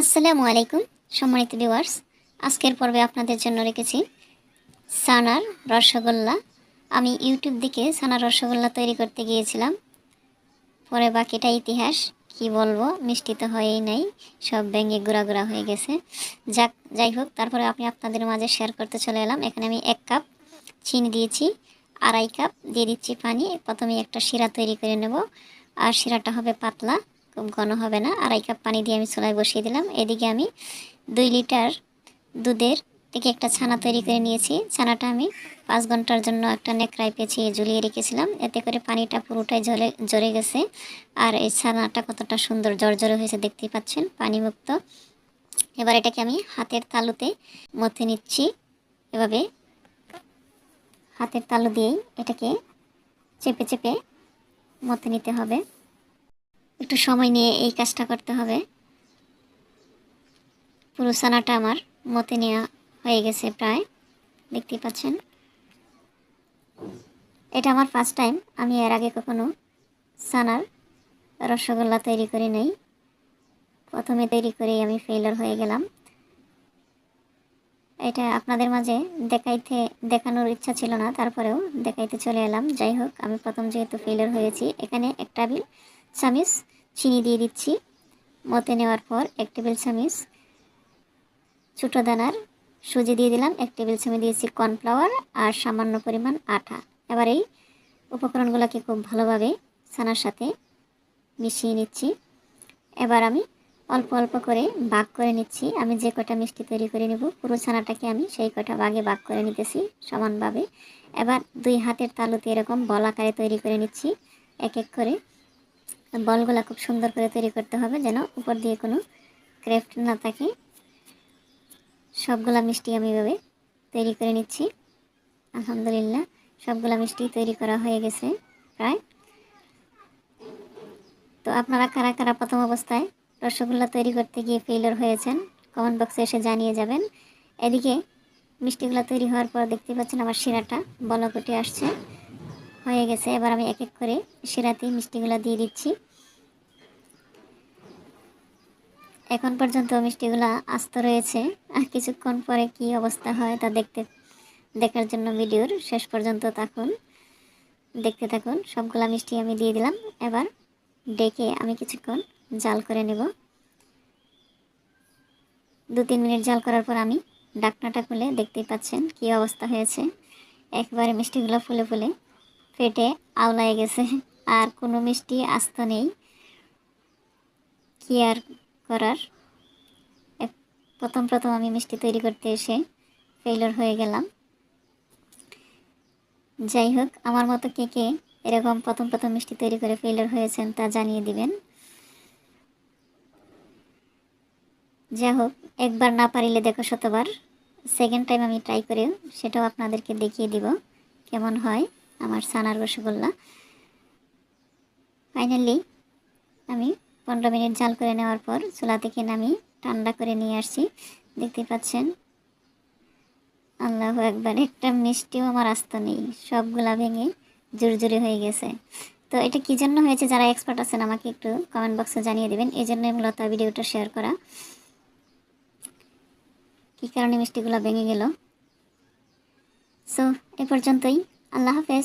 আসসালামু আলাইকুম, সম্মানিত ভিউয়ার্স আজকের পর্বে আপনাদের জন্য রেখেছি সানার রসগোল্লা। আমি ইউটিউব দিকে সানার রসগোল্লা তৈরি করতে গিয়েছিলাম। পরে বাকিটা ইতিহাস, কি বলব, মিষ্টি তো হয়েই নাই, সব ভেঙে গুঁড়া গুঁড়া হয়ে গেছে। যাক, যাই হোক, তারপরে আমি আপনাদের মাঝে শেয়ার করতে চলে এলাম। এখানে আমি এক কাপ চিনি দিয়েছি, আড়াই কাপ দিয়ে দিচ্ছি পানি। প্রথমে একটা শিরা তৈরি করে নেব। আর শিরাটা হবে পাতলা। খুব ঘন হবে না। আড়াই কাপ পানি দিয়ে আমি চুলায় বসিয়ে দিলাম। এদিকে আমি দুই লিটার দুধের থেকে একটা ছানা তৈরি করে নিয়েছি। ছানাটা আমি পাঁচ ঘণ্টার জন্য একটা নেকড়াই পেঁচিয়ে ঝুলিয়ে রেখেছিলাম। এতে করে পানিটা পুরোটাই ঝরে ঝরে গেছে। আর এই ছানাটা কতটা সুন্দর জর্জরে হয়েছে দেখতেই পাচ্ছেন, পানিমুক্ত। এবার এটাকে আমি হাতের তালুতে মথে নিচ্ছি। এভাবে হাতের তালু দিয়েই এটাকে চেপে চেপে মথে নিতে হবে। একটু সময় নিয়ে এই কাজটা করতে হবে। পুরো ছানাটা আমার মতে নেওয়া হয়ে গেছে প্রায়, দেখতেই পাচ্ছেন। এটা আমার ফার্স্ট টাইম আমি এর আগে কখনো সানার রসগোল্লা তৈরি করি নেই। প্রথমে তৈরি করেই আমি ফেলার হয়ে গেলাম। এটা আপনাদের মাঝে দেখাইতে, দেখানোর ইচ্ছা ছিল না, তারপরেও দেখাইতে চলে এলাম। যাই হোক, আমি প্রথম যেহেতু ফেলার হয়েছি, এখানে এক টেবিল চামিচ চিনি দিয়ে দিচ্ছি। মতে নেওয়ার পর এক টেবিল চামিচ ছোটো দানার সুজি দিয়ে দিলাম। এক টেবিল চামচ দিয়েছি কর্নফ্লাওয়ার আর সামান্য পরিমাণ আটা এবার এই উপকরণগুলোকে খুব ভালোভাবে ছানার সাথে মিশিয়ে নিচ্ছি। এবার আমি অল্প অল্প করে ভাগ করে নিচ্ছি। আমি যে কটা মিষ্টি তৈরি করে নেব, পুরো ছানাটাকে আমি সেই কটা ভাগে ভাগ করে নিতেছি সমানভাবে। এবার দুই হাতের তালুতে এরকম বল আকারে তৈরি করে নিচ্ছি। এক এক করে বলগুলো খুব সুন্দর করে তৈরি করতে হবে যেন উপর দিয়ে কোনো ক্রেফট না থাকে। সবগুলা মিষ্টি আমি এভাবে তৈরি করে নিচ্ছি। আলহামদুলিল্লাহ, সবগুলা মিষ্টি তৈরি করা হয়ে গেছে প্রায়। তো আপনারা কারা কারা প্রথম অবস্থায় রসগোল্লা তৈরি করতে গিয়ে ফেলিওর হয়েছেন কমেন্ট বক্সে এসে জানিয়ে যাবেন। এদিকে মিষ্টিগুলো তৈরি হওয়ার পর দেখতে পাচ্ছেন আমার শিরাটা বলকটি আসছে। হয়ে গেছে, এবার আমি এক এক করে শিরাতে মিষ্টিগুলো দিয়ে দিচ্ছি। এখন পর্যন্ত মিষ্টিগুলো আস্ত রয়েছে। আর কিছুক্ষণ পরে কি অবস্থা হয় তা দেখতে, দেখার জন্য ভিডিওর শেষ পর্যন্ত থাকুন। দেখতে থাকুন, সবগুলা মিষ্টি আমি দিয়ে দিলাম। এবার ডেকে আমি কিছুক্ষণ জাল করে নেব। দু তিন মিনিট জাল করার পর আমি ডাকনাটা খুলে দেখতেই পাচ্ছেন কি অবস্থা হয়েছে। একবারে মিষ্টিগুলো ফুলে ফুলে ফেটে আওলায় গেছে। আর কোনো মিষ্টি আস্ত নেই। কি আর করার। প্রথম প্রথম আমি মিষ্টি তৈরি করতে এসে ফেইলর হয়ে গেলাম। যাই হোক, আমার মতো কে কে এরকম প্রথম প্রথম মিষ্টি তৈরি করে ফেইলর হয়েছেন তা জানিয়ে দিবেন। যাই হোক, একবার না পারিলে দেখো শতবার। সেকেন্ড টাইম আমি ট্রাই করে সেটাও আপনাদেরকে দেখিয়ে দিব কেমন হয় আমার সানার রসগোল্লা। ফাইনালি আমি পনেরো মিনিট জাল করে নেওয়ার পর চুলা থেকে নামি ঠান্ডা করে নিয়ে আসছি। দেখতে পাচ্ছেন? আল্লাহ একবার একটা মিষ্টিও আমার আস্ত নেই। সবগুলা ভেঙে জোরে হয়ে গেছে। তো এটা কী জন্য হয়েছে? যারা এক্সপার্ট আছেন, আমাকে একটু কমেন্ট বক্সে জানিয়ে দেবেন। এই জন্যই মূলত ভিডিওটা শেয়ার করা। কী কারণে মিষ্টিগুলো ভেঙে গেল? সো এ পর্যন্তই। আল্লাহ হাফেজ।